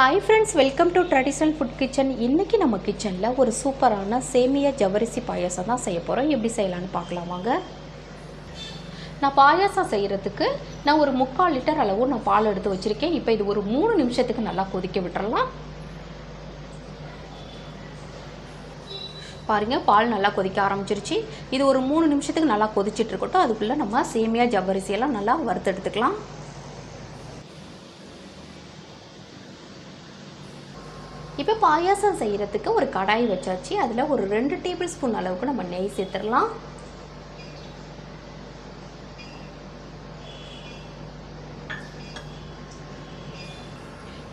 Hi friends welcome to traditional food kitchen இன்றைக்கி நம்ம கிச்சனில் ஒரு சூப்பரான சேமியா ஜவரிசி பாயாசம் தான் செய்ய போகிறோம் எப்படி செய்யலான்னு பார்க்கலாம் வாங்க. நான் பாயாசம் செய்கிறதுக்கு நான் ஒரு முக்கால் லிட்டர் அளவு நான் பால் எடுத்து வச்சுருக்கேன். இப்போ இது ஒரு மூணு நிமிஷத்துக்கு நல்லா கொதிக்க விட்டுறலாம். பாருங்கள் பால் நல்லா கொதிக்க ஆரம்பிச்சிருச்சு. இது ஒரு மூணு நிமிஷத்துக்கு நல்லா கொதிச்சிட்டு இருக்கட்டும். அதுக்குள்ளே நம்ம சேமியா ஜவ்வரிசியெல்லாம் நல்லா வறுத்து எடுத்துக்கலாம். இப்போ பாயாசம் செய்கிறதுக்கு ஒரு கடாய் வச்சாச்சு. அதில் ஒரு ரெண்டு டேபிள் ஸ்பூன் அளவுக்கு நம்ம நெய் சேர்த்துடலாம்.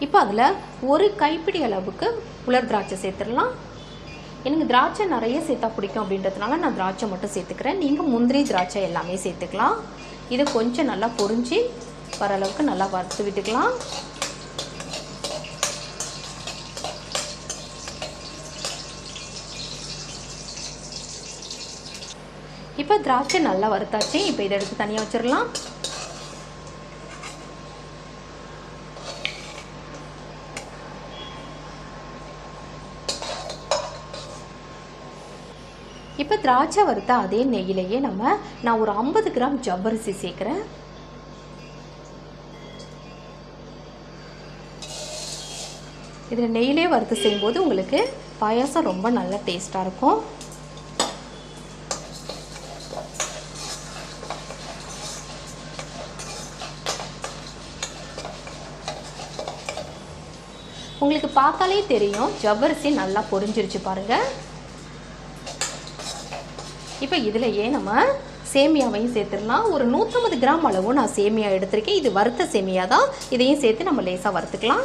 இப்போ அதில் ஒரு கைப்பிடி அளவுக்கு உலர் திராட்சை சேர்த்துடலாம். எனக்கு திராட்சை நிறைய சேர்த்தா பிடிக்கும் அப்படின்றதுனால நான் திராட்சை மட்டும் சேர்த்துக்கிறேன். நீங்கள் முந்திரி திராட்சை எல்லாமே சேர்த்துக்கலாம். இதை கொஞ்சம் நல்லா பொரிஞ்சு வர அளவுக்கு நல்லா வறுத்து விட்டுக்கலாம். இப்போ திராட்சை நல்லா வறுத்தாச்சு. இப்போ இதை எடுத்து தனியாக வச்சிடலாம். இப்போ திராட்சை வறுத்த அதே நெய்யிலேயே நம்ம நான் ஒரு ஐம்பது கிராம் ஜவ்வரிசி சேர்க்குறேன். இதில் நெய்யிலே வறுத்து செய்யும்போது உங்களுக்கு பாயாசம் ரொம்ப நல்ல டேஸ்ட்டாக இருக்கும். உங்களுக்கு பார்த்தாலே தெரியும் ஜவ்வரிசி நல்லா பொரிஞ்சிருச்சு பாருங்கள் இப்போ இதிலையே நம்ம சேமியாவையும் சேர்த்துடலாம். ஒரு நூற்றம்பது கிராம் அளவு நான் சேமியா எடுத்திருக்கேன். இது வறுத்த சேமியா தான் இதையும் சேர்த்து நம்ம லேசாக வறுத்துக்கலாம்.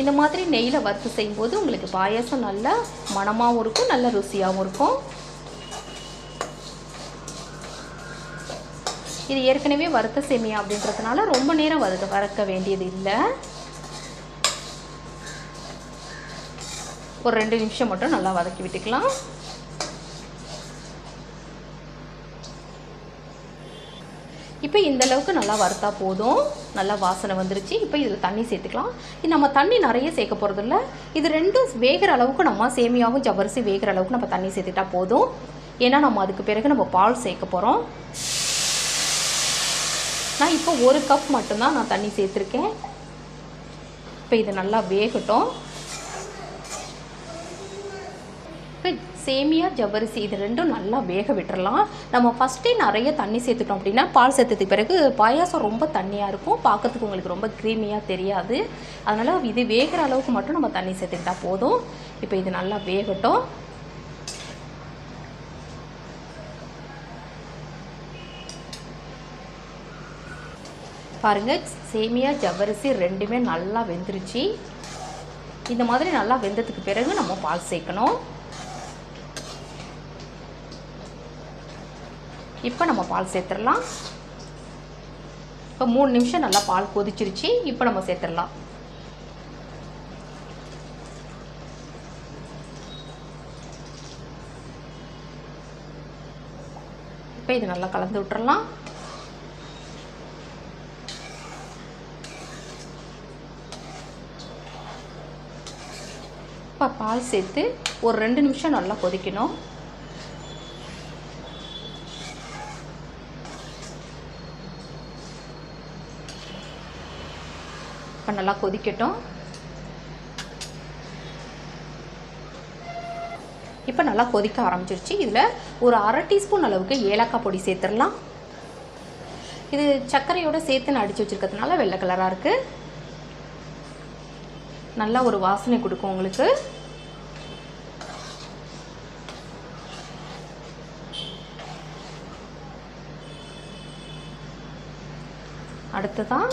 இந்த மாதிரி நெய்யில் வறுத்து செய்யும்போது உங்களுக்கு பாயாசம் நல்லா மணமாகவும் இருக்கும் நல்ல ருசியாகவும் இருக்கும். இது ஏற்கனவே வறுத்த சேமியா அப்படின்றதுனால ரொம்ப நேரம் வறுக்க வறுக்க வேண்டியது இல்லை. ஒரு ரெண்டு நிமிஷம் மட்டும் நல்லா வதக்கி விட்டுக்கலாம். இப்போ இந்த அளவுக்கு நல்லா வறுத்தா போதும். நல்லா வாசனை வந்துருச்சு. இப்போ இதில் தண்ணி சேர்த்துக்கலாம். இது நம்ம தண்ணி நிறைய சேர்க்க போகிறதில்ல இது ரெண்டும் வேகிற அளவுக்கு நம்ம சேமியாவும் ஜவ்வரிசி வேகிற அளவுக்கு நம்ம தண்ணி சேர்த்துட்டா போதும். ஏன்னா நம்ம அதுக்கு பிறகு நம்ம பால் சேர்க்க போகிறோம் நான் இப்போ ஒரு கப் மட்டும்தான் நான் தண்ணி சேர்த்துருக்கேன். இப்போ இது நல்லா வேகட்டும். இப்போ சேமியா ஜவ்வரிசி இது ரெண்டும் நல்லா வேக விட்டுறலாம். நம்ம ஃபஸ்ட்டே நிறைய தண்ணி சேர்த்துட்டோம் அப்படின்னா பால் சேர்த்ததுக்கு பிறகு பாயாசம் ரொம்ப தண்ணியாக இருக்கும். பார்க்கறதுக்கு உங்களுக்கு ரொம்ப க்ரீமியாக தெரியாது. அதனால் இது வேகிற அளவுக்கு மட்டும் நம்ம தண்ணி சேர்த்துக்கிட்டால் போதும். இப்போ இது நல்லா வேகட்டும். பாருங்கள் சேமியா ஜவ்வரிசி ரெண்டுமே நல்லா வெந்துருச்சு. இந்த மாதிரி நல்லா வெந்ததுக்கு பிறகு நம்ம பால் சேர்க்கணும். இப்போ நம்ம பால் சேர்த்துடலாம். இப்போ மூணு நிமிஷம் நல்லா பால் கொதிச்சிருச்சு இப்போ நம்ம சேர்த்துடலாம். இப்போ இது நல்லா கலந்து விட்டுறலாம். இப்போ பால் சேர்த்து ஒரு ரெண்டு நிமிஷம் நல்லா கொதிக்கணும். இப்போ நல்லா கொதிக்கட்டும். இப்போ நல்லா கொதிக்க ஆரம்பிச்சிருச்சு. இதில் ஒரு அரை டீஸ்பூன் அளவுக்கு ஏலக்காய் பொடி சேர்த்துடலாம். இது சர்க்கரையோடு சேர்த்து நான் அடித்து வச்சுருக்கிறதுனால வெள்ளை கலராக இருக்குது நல்லா ஒரு வாசனை கொடுக்கும் உங்களுக்கு. அடுத்ததான்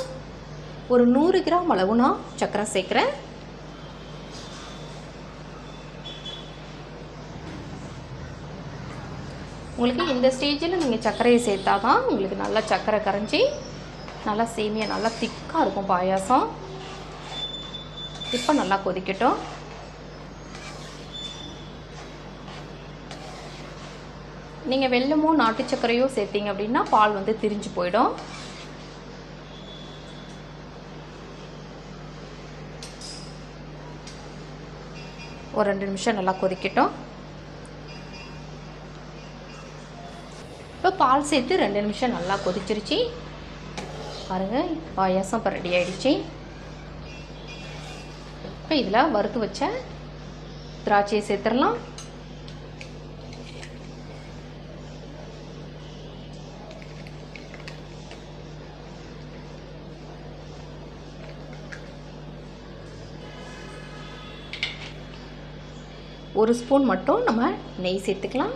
ஒரு நூறு கிராம் அளவு நான் சர்க்கரை சேர்க்குறேன். உங்களுக்கு இந்த ஸ்டேஜில் நீங்கள் சர்க்கரையை சேர்த்தா தான் உங்களுக்கு நல்லா சர்க்கரை கரைஞ்சி நல்லா சேமியா நல்லா திக்காக இருக்கும் பாயாசம். இப்போ நல்லா கொதிக்கட்டும். நீங்கள் வெள்ளமோ நாட்டு சர்க்கரையோ சேர்த்தீங்க அப்படின்னா பால் வந்து திரிஞ்சு போயிடும். ஒரு ரெண்டு நிமிஷம் நல்லா கொதிக்கட்டும். இப்போ பால் சேர்த்து ரெண்டு நிமிஷம் நல்லா கொதிச்சிருச்சு. பாருங்கள் பாயாசம் இப்போ ரெடி ஆகிடுச்சி இப்போ இதில் வறுத்து வச்ச திராட்சையை சேர்த்துடலாம். ஒரு ஸ்பூன் மட்டும் நம்ம நெய் சேர்த்துக்கலாம்.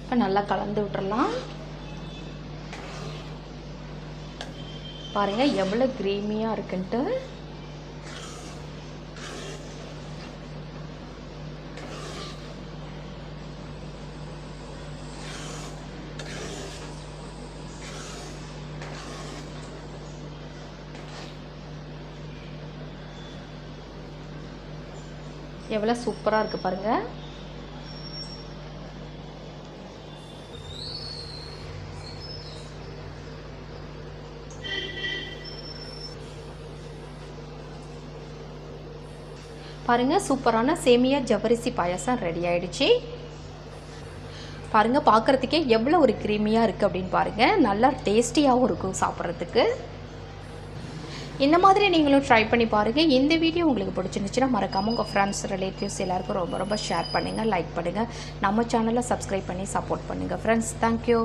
இப்போ நல்லா கலந்து விட்டுறலாம். பாருங்கள் எவ்வளோ க்ரீமியாக இருக்குன்ட்டு. எவ்வளோ சூப்பராக இருக்குது பாருங்கள் பாருங்கள் சூப்பரான சேமியா ஜவரிசி பாயாசம் ரெடி ஆயிடுச்சு. பாருங்கள் பார்க்குறதுக்கே எவ்வளோ ஒரு க்ரீமியாக இருக்குது அப்படின்னு பாருங்கள் நல்லா டேஸ்டியாகவும் இருக்கும் சாப்பிட்றதுக்கு. இந்த மாதிரி நீங்களும் ட்ரை பண்ணி பாருங்கள் இந்த வீடியோ உங்களுக்கு பிடிச்சிருந்துச்சுன்னா மறக்காமல் உங்கள் ஃப்ரெண்ட்ஸ் ரிலேட்டிவ்ஸ் எல்லாருக்கும் ரொம்ப ரொம்ப ஷேர் பண்ணுங்கள் லைக் பண்ணுங்கள் நம்ம சேனலை சப்ஸ்கிரைப் பண்ணி சப்போர்ட் பண்ணுங்கள் ஃப்ரெண்ட்ஸ் தேங்க்யூ